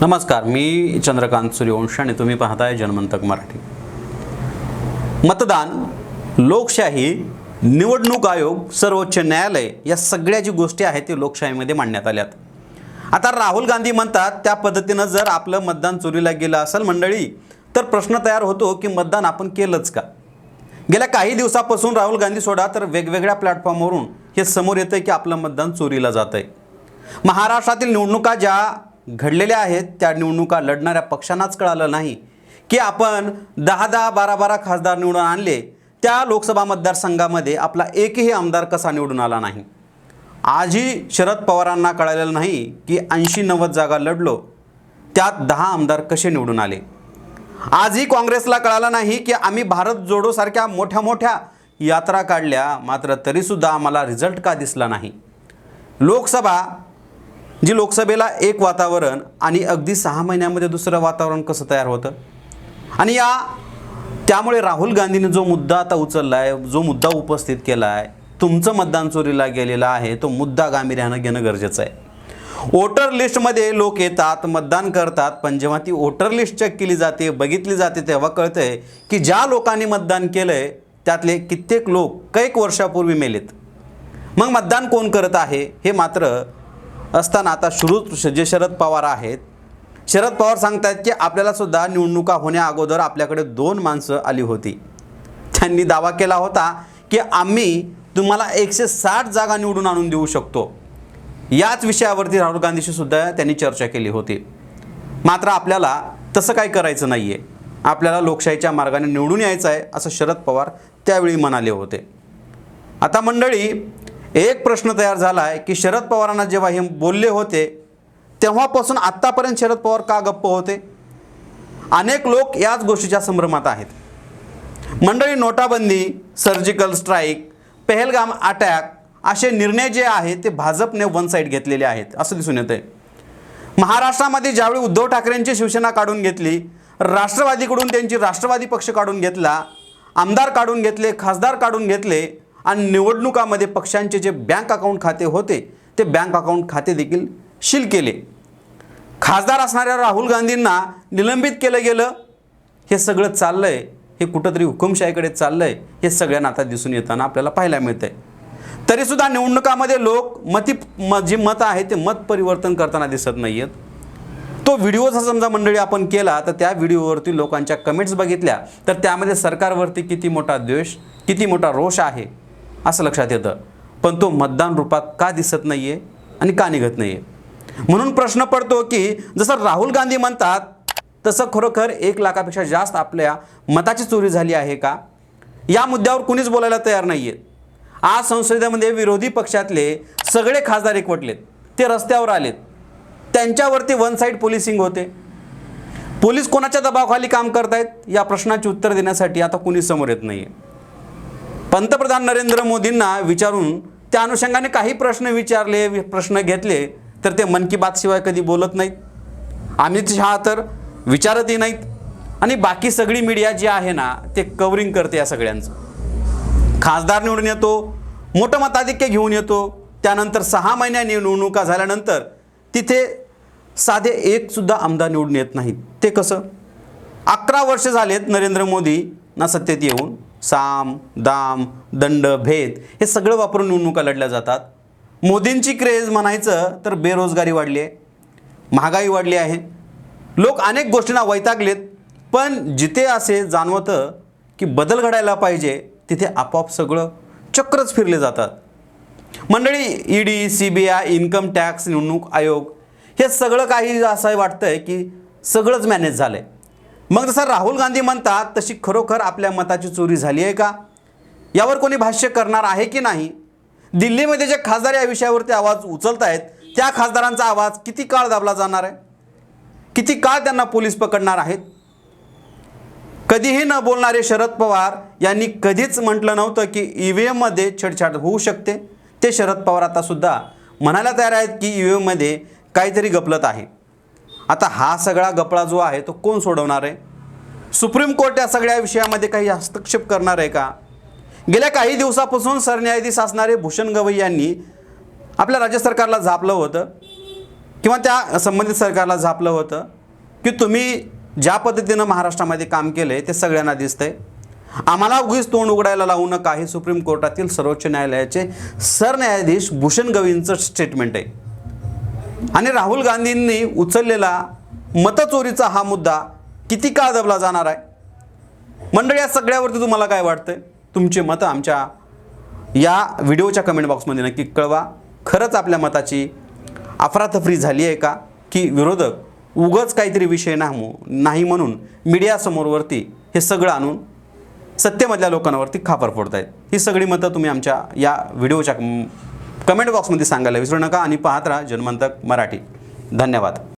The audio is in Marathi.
नमस्कार मी चंद्रकांत सूर्यवंश आणि तुम्ही पाहताय जनमंतक मराठी. मतदान लोकशाही निवडणूक आयोग सर्वोच्च न्यायालय या सगळ्या जी गोष्टी आहेत ते लोकशाहीमध्ये मांडण्यात आल्यात. आता राहुल गांधी म्हणतात त्या पद्धतीनं जर आपलं मतदान चोरीला गेलं असेल मंडळी तर प्रश्न तयार होतो की मतदान आपण केलंच का? गेल्या काही दिवसापासून राहुल गांधी सोडा तर वेगवेगळ्या प्लॅटफॉर्मवरून हे समोर येतं की आपलं मतदान चोरीला जात आहे महाराष्ट्रातील निवडणुका ज्या घडलेल्या आहेत त्या निवडणुका लढणाऱ्या पक्षांनाच कळालं नाही. की आपण दहा दहा बारा बारा खासदार निवडून आणले त्या लोकसभा मतदारसंघामध्ये आपला एकही आमदार कसा निवडून आला नाही? आजही शरद पवारांना कळालेलं नाही की ऐंशी नव्वद जागा लढलो त्यात दहा आमदार कसे निवडून आले? आजही काँग्रेसला कळालं नाही की आम्ही भारत जोडोसारख्या मोठ्या मोठ्या यात्रा काढल्या मात्र तरीसुद्धा आम्हाला रिझल्ट का दिसला नाही? लोकसभा जी लोकसभेला एक वातावरण आणि अगदी सहा महिन्यामध्ये दुसरं वातावरण कसं तयार होतं? आणि या त्यामुळे राहुल गांधीने जो मुद्दा आता उचलला आहे जो मुद्दा उपस्थित केला आहे तुमचं मतदान चोरीला गेलेलं आहे तो मुद्दा गांभीर्यानं घेणं गरजेचं आहे. वोटर लिस्टमध्ये लोक येतात मतदान करतात पण जेव्हा ती वोटर लिस्ट चेक केली जाते बघितली जाते तेव्हा कळतंय की ज्या लोकांनी मतदान केलं आहे त्यातले कित्येक लोक कैक वर्षापूर्वी मेलेत. मग मतदान कोण करत आहे? हे मात्र असताना आता सुरू जे शरद पवार आहेत शरद पवार सांगतात की आपल्याला सुद्धा निवडणुका होण्या अगोदर आपल्याकडे दोन माणसं आली होती. त्यांनी दावा केला होता की आम्ही तुम्हाला एकशे साठ जागा निवडून आणून देऊ शकतो. याच विषयावरती राहुल गांधीशी सुद्धा त्यांनी चर्चा केली होती. मात्र आपल्याला तसं काही करायचं नाही आहे आपल्याला लोकशाहीच्या मार्गाने निवडून यायचं आहे असं शरद पवार त्यावेळी म्हणाले होते. आता मंडळी एक प्रश्न तयार झाला आहे की शरद पवारांना जेव्हा हे बोलले होते तेव्हापासून आत्तापर्यंत शरद पवार का गप्प होते? अनेक लोक याच गोष्टीच्या संभ्रमात आहेत. मंडळी नोटाबंदी सर्जिकल स्ट्राईक पेहलगाम अटॅक असे निर्णय जे आहेत ते भाजपने वन साईड घेतलेले आहेत असं दिसून येतं आहे महाराष्ट्रामध्ये ज्यावेळी उद्धव ठाकरेंची शिवसेना काढून घेतली राष्ट्रवादीकडून त्यांची राष्ट्रवादी पक्ष काढून घेतला आमदार काढून घेतले खासदार काढून घेतले आणि निवडणुकामध्ये पक्षांचे जे बँक अकाउंट खाते होते ते बँक अकाउंट खाते देखील शील केले. खासदार असणाऱ्या राहुल गांधींना निलंबित केलं गेलं हे सगळं चाललं आहे हे कुठंतरी हुकुमशाहीकडे चाललं आहे हे सगळ्यांना आता दिसून येताना आपल्याला पाहायला मिळतं आहे तरीसुद्धा निवडणुकामध्ये लोक मती म जे मत आहे ते मत परिवर्तन करताना दिसत नाही आहेत तो व्हिडिओचा समजा मंडळी आपण केला तर त्या व्हिडिओवरती लोकांच्या कमेंट्स बघितल्या तर त्यामध्ये सरकारवरती किती मोठा द्वेष किती मोठा रोष आहे. असं लक्षात येतं. पण तो मतदान रूपात का दिसत नाही आहे आणि का निघत नाही आहे म्हणून प्रश्न पडतो की जसं राहुल गांधी म्हणतात तसं खरोखर एक लाखापेक्षा जास्त आपल्या मताची चोरी झाली आहे का? या मुद्द्यावर कुणीच बोलायला तयार नाही आहेत आज संसदेमध्ये विरोधी पक्षातले सगळे खासदार एकवटलेत. ते रस्त्यावर आलेत. त्यांच्यावरती वन साईड पोलिसिंग होते. पोलीस कोणाच्या दबावाखाली काम करतायत? या प्रश्नाची उत्तर देण्यासाठी आता कुणी समोर येत नाही आहे पंतप्रधान नरेंद्र मोदींना विचारून त्या अनुषंगाने काही प्रश्न विचारले प्रश्न घेतले तर ते मन की बात शिवाय कधी बोलत नाहीत. अमित शहा तर विचारतही नाहीत. आणि बाकी सगळी मीडिया जी आहे ना ते कवरिंग करते या सगळ्यांचं. खासदार निवडून येतो मोठं मताधिक्य घेऊन येतो. त्यानंतर सहा महिन्याने निवडणुका झाल्यानंतर तिथे साधे एकसुद्धा आमदार निवडून येत नाहीत. ते कसं? अकरा वर्ष झालेत नरेंद्र मोदी ना सत्तेत येऊन. साम दाम दंड भेद हे सगळं वापरून निवडणुका लढल्या जातात. मोदींची क्रेज म्हणायचं तर बेरोजगारी वाढली आहे महागाई वाढली आहे. लोक अनेक गोष्टींना वैतागलेत पण जिथे असे जाणवतं की बदल घडायला पाहिजे तिथे आपोआप सगळं चक्रच फिरले जातात. मंडळी ED C B I income tax निवडणूक आयोग हे सगळं काही असं वाटतंय की सगळंच मॅनेज झालं आहे मग जसं राहुल गांधी म्हणतात तशी खरोखर आपल्या मताची चोरी झाली आहे का? यावर कोणी भाष्य करणार आहे की नाही? दिल्लीमध्ये जे खासदार या विषयावरती आवाज उचलत आहेत त्या खासदारांचा आवाज किती काळ दाबला जाणार आहे? किती काळ त्यांना पोलीस पकडणार आहेत? कधीही न बोलणारे शरद पवार यांनी कधीच म्हटलं नव्हतं की ई व्ही एममध्ये छेडछाड होऊ शकते. ते शरद पवार आता सुद्धा म्हणायला तयार आहेत की ई व्ही एममध्ये काहीतरी गपलत आहे. आता हा सगळा गपळा जो आहे तो कोण सोडवणार आहे? सुप्रीम कोर्ट या सगळ्या विषयामध्ये काही हस्तक्षेप करणार आहे का? गेल्या काही दिवसापासून सरन्यायाधीश असणारे भूषण गवई यांनी आपल्या राज्य सरकारला झापलं होतं किंवा त्या संबंधित सरकारला झापलं होतं की तुम्ही ज्या पद्धतीनं महाराष्ट्रामध्ये काम केलं आहे ते सगळ्यांना दिसतंय. आम्हाला उगीच तोंड उघडायला लावू नका हे सुप्रीम कोर्टातील सर्वोच्च न्यायालयाचे सरन्यायाधीश भूषण गवईंचं स्टेटमेंट आहे. आणि राहुल गांधींनी उचललेला मतचोरीचा हा मुद्दा किती काळ दबला जाणार आहे? मंडळी या सगळ्यावरती तुम्हाला काय वाटतं तुमचे मतं आमच्या या व्हिडिओच्या कमेंट बॉक्समध्ये नक्की कळवा. खरंच आपल्या मताची अफरातफरी झाली आहे का? की विरोधक उगच काहीतरी विषय नाही नाही म्हणून मीडियासमोरवरती हे सगळं आणून सत्तेमधल्या लोकांवरती खापर फोडत आहेत ही सगळी मतं तुम्ही आमच्या या व्हिडिओच्या कमेंट बॉक्समध्ये सांगायला विसरू नका आणि पाहत राहा जन्मंतक मराठी. धन्यवाद.